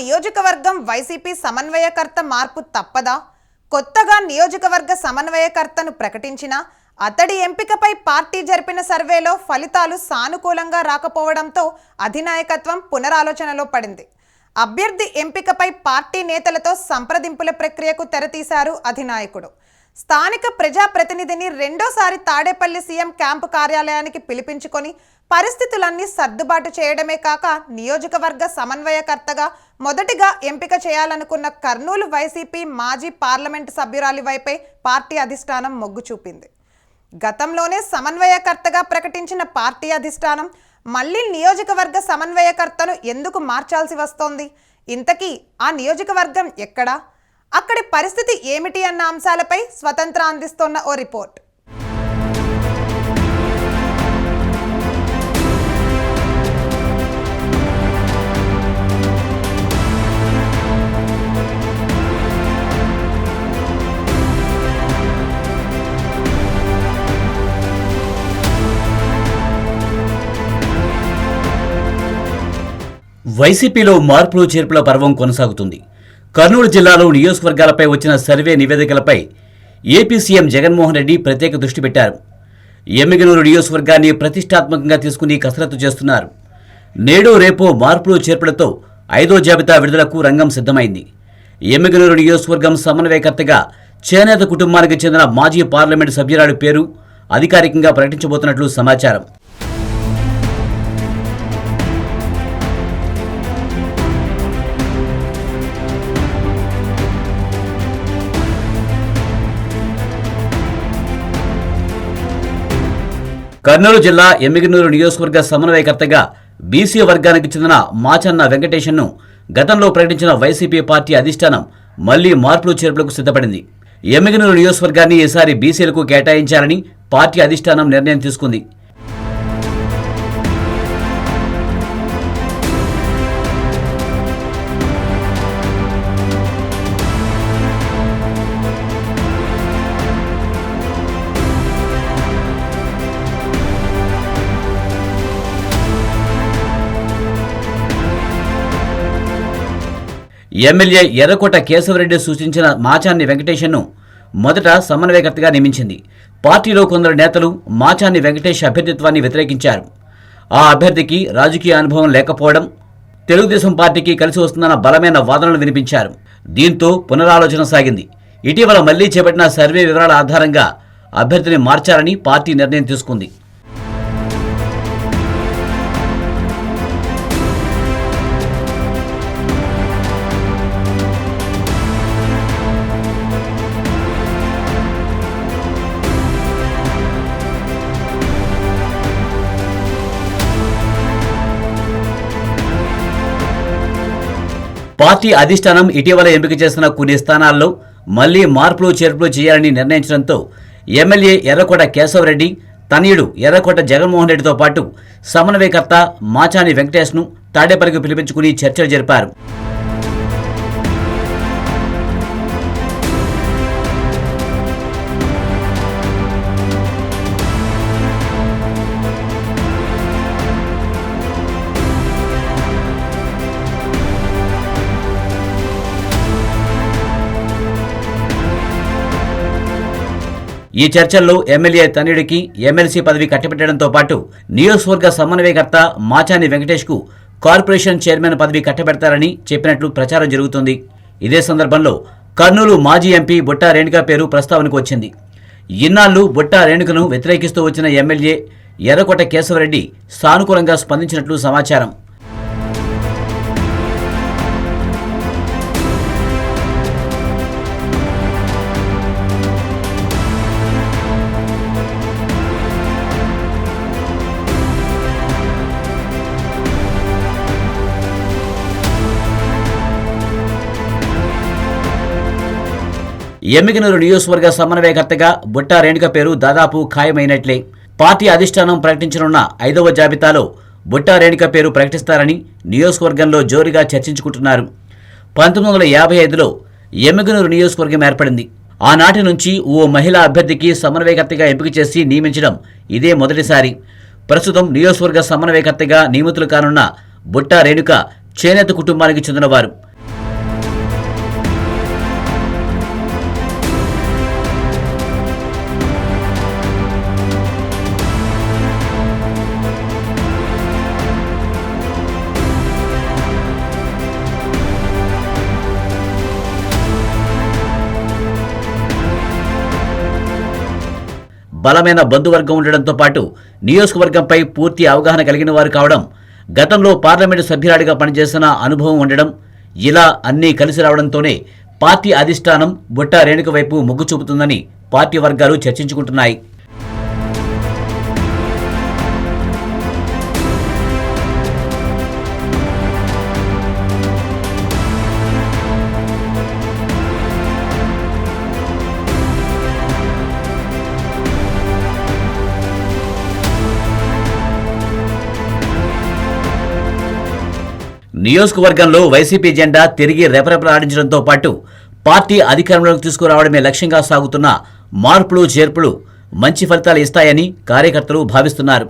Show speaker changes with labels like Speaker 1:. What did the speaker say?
Speaker 1: నియోజకవర్గం వైసీపీ సమన్వయకర్త మార్పు తప్పదా? కొత్తగా నియోజకవర్గ సమన్వయకర్తను ప్రకటించినా అతడి ఎంపికపై పార్టీ జరిపిన సర్వేలో ఫలితాలు సానుకూలంగా రాకపోవడంతో అధినాయకత్వం పునరాలోచనలో పడింది. అభ్యర్థి ఎంపికపై పార్టీ నేతలతో సంప్రదింపుల ప్రక్రియకు తెరతీశారు అధినాయకుడు. స్థానిక ప్రజాప్రతినిధిని రెండోసారి తాడేపల్లి సీఎం క్యాంపు కార్యాలయానికి పిలిపించుకొని పరిస్థితులన్నీ సర్దుబాటు చేయడమే కాక నియోజకవర్గ సమన్వయకర్తగా మొదటిగా ఎంపిక చేయాలనుకున్న కర్నూలు వైసీపీ మాజీ పార్లమెంటు సభ్యురాలి వైపే పార్టీ అధిష్టానం మొగ్గు చూపింది. గతంలోనే సమన్వయకర్తగా ప్రకటించిన పార్టీ అధిష్టానం మళ్ళీ నియోజకవర్గ సమన్వయకర్తను ఎందుకు మార్చాల్సి వస్తోంది? ఇంతకీ ఆ నియోజకవర్గం ఎక్కడా? అక్కడి పరిస్థితి ఏమిటి అన్న అంశాలపై స్వతంత్ర అందిస్తోన్న ఓ రిపోర్ట్.
Speaker 2: వైసీపీలో మార్పులు చేర్పుల పర్వం కొనసాగుతుంది. కర్నూలు జిల్లాలో నియోజకవర్గాలపై వచ్చిన సర్వే నివేదికలపై ఏపీ సీఎం జగన్మోహన్ రెడ్డి ప్రత్యేక దృష్టి పెట్టారు. ఎమ్మిగనూరు నియోజకవర్గాన్ని ప్రతిష్టాత్మకంగా తీసుకుని కసరత్తు చేస్తున్నారు. నేడు రేపు మార్పులు చేర్పులతో ఐదో జాబితా విడుదలకు రంగం సిద్ధమైంది. ఎమ్మిగనూరు నియోజకవర్గం సమన్వయకర్తగా చేనేత కుటుంబానికి చెందిన మాజీ పార్లమెంటు సభ్యురాలి పేరు అధికారికంగా ప్రకటించబోతున్నట్లు సమాచారం. కర్నూలు జిల్లా ఎమ్మిగనూరు నియోజకవర్గ సమన్వయకర్తగా బీసీ వర్గానికి చెందిన మాచన్న వెంకటేశన్ను గతంలో ప్రకటించిన వైసీపీ పార్టీ అధిష్టానం మళ్ళీ మార్పులు చేర్పులకు సిద్ధపడింది. ఎమ్మిగనూరు నియోజకవర్గాన్ని ఈసారి బీసీలకు కేటాయించాలని పార్టీ అధిష్టానం నిర్ణయం తీసుకుంది. ఎమ్మెల్యే ఎర్రకోట కేశవరెడ్డి సూచించిన మాచాన్ని వెంకటేష్ను మొదట సమన్వయకర్తగా నియమించింది. పార్టీలో కొందరు నేతలు మాచాన్ని వెంకటేష్ అభ్యర్థిత్వాన్ని వ్యతిరేకించారు. ఆ అభ్యర్థికి రాజకీయ అనుభవం లేకపోవడం తెలుగుదేశం పార్టీకి కలిసి వస్తుందన్న బలమైన వాదనలు వినిపించారు. దీంతో పునరాలోచన సాగింది. ఇటీవల మళ్ళీ చేపట్టిన సర్వే వివరాల ఆధారంగా అభ్యర్థిని మార్చాలని పార్టీ నిర్ణయం తీసుకుంది. పార్టీ అధిష్టానం ఇటీవల ఎంపిక చేసిన కొన్ని స్థానాల్లో మళ్ళీ మార్పులు చేర్పులు చేయాలని నిర్ణయించడంతో ఎమ్మెల్యే ఎర్రకోట కేశవరెడ్డి తనయుడు ఎర్రకోట జగన్మోహన్ రెడ్డితో పాటు సమన్వయకర్త మాచాని వెంకటేష్ను తాడేపల్లికి పిలిపించుకుని చర్చలు జరిపారు. ఈ చర్చల్లో ఎమ్మెల్యే తనయుడికి ఎమ్మెల్సీ పదవి కట్టబెట్టడంతో పాటు నియోజకవర్గ సమన్వయకర్త మాచాని వెంకటేష్కు కార్పొరేషన్ చైర్మన్ పదవి కట్టబెడతారని చెప్పినట్లు ప్రచారం జరుగుతుంది. ఇదే సందర్భంలో కర్నూలు మాజీ ఎంపీ బుట్టా రేణుక పేరు ప్రస్తావనకు వచ్చింది. ఇన్నాళ్ళు బుట్టా రేణుకను వ్యతిరేకిస్తూ వచ్చిన ఎమ్మెల్యే ఎర్రకోట కేశవరెడ్డి సానుకూలంగా స్పందించినట్లు సమాచారం. ఎమ్మిగనూరు నియోజకవర్గ సమన్వయకర్తగా బుట్టా రేణుక పేరు దాదాపు ఖాయమైనట్లే. పార్టీ అధిష్టానం ప్రకటించనున్న ఐదవ జాబితాలో బుట్టా రేణుక పేరు ప్రకటిస్తారని నియోజకవర్గంలో జోరుగా చర్చించుకుంటున్నారు. పంతొమ్మిది వందల యాభై ఐదులో ఎమ్మిగనూరు నియోజకవర్గం ఏర్పడింది. ఆనాటి నుంచి ఓ మహిళా అభ్యర్థికి సమన్వయకర్తగా ఎంపిక చేసి నియమించడం ఇదే మొదటిసారి. ప్రస్తుతం నియోజకవర్గ సమన్వయకర్తగా నియమితులు కానున్న బుట్టా రేణుక చేనేత కుటుంబానికి చెందినవారు. బలమైన బంధువర్గం ఉండడంతో పాటు నియోజకవర్గంపై పూర్తి అవగాహన కలిగిన వారు కావడం గతంలో పార్లమెంటు సభ్యురాడిగా పనిచేసిన అనుభవం ఉండడం ఇలా అన్నీ కలిసి రావడంతోనే పార్టీ అధిష్టానం బుట్ట రేణుక వైపు మొగ్గు చూపుతుందని పార్టీ వర్గాలు చర్చించుకుంటున్నాయి. నియోజకవర్గంలో వైసీపీ జెండా తిరిగి రెపరెపలాడించడంతో పాటు పార్టీ అధికారంలోకి తీసుకురావడమే లక్ష్యంగా సాగుతున్న మార్పులు చేర్పులు మంచి ఫలితాలు ఇస్తాయని కార్యకర్తలు భావిస్తున్నారు.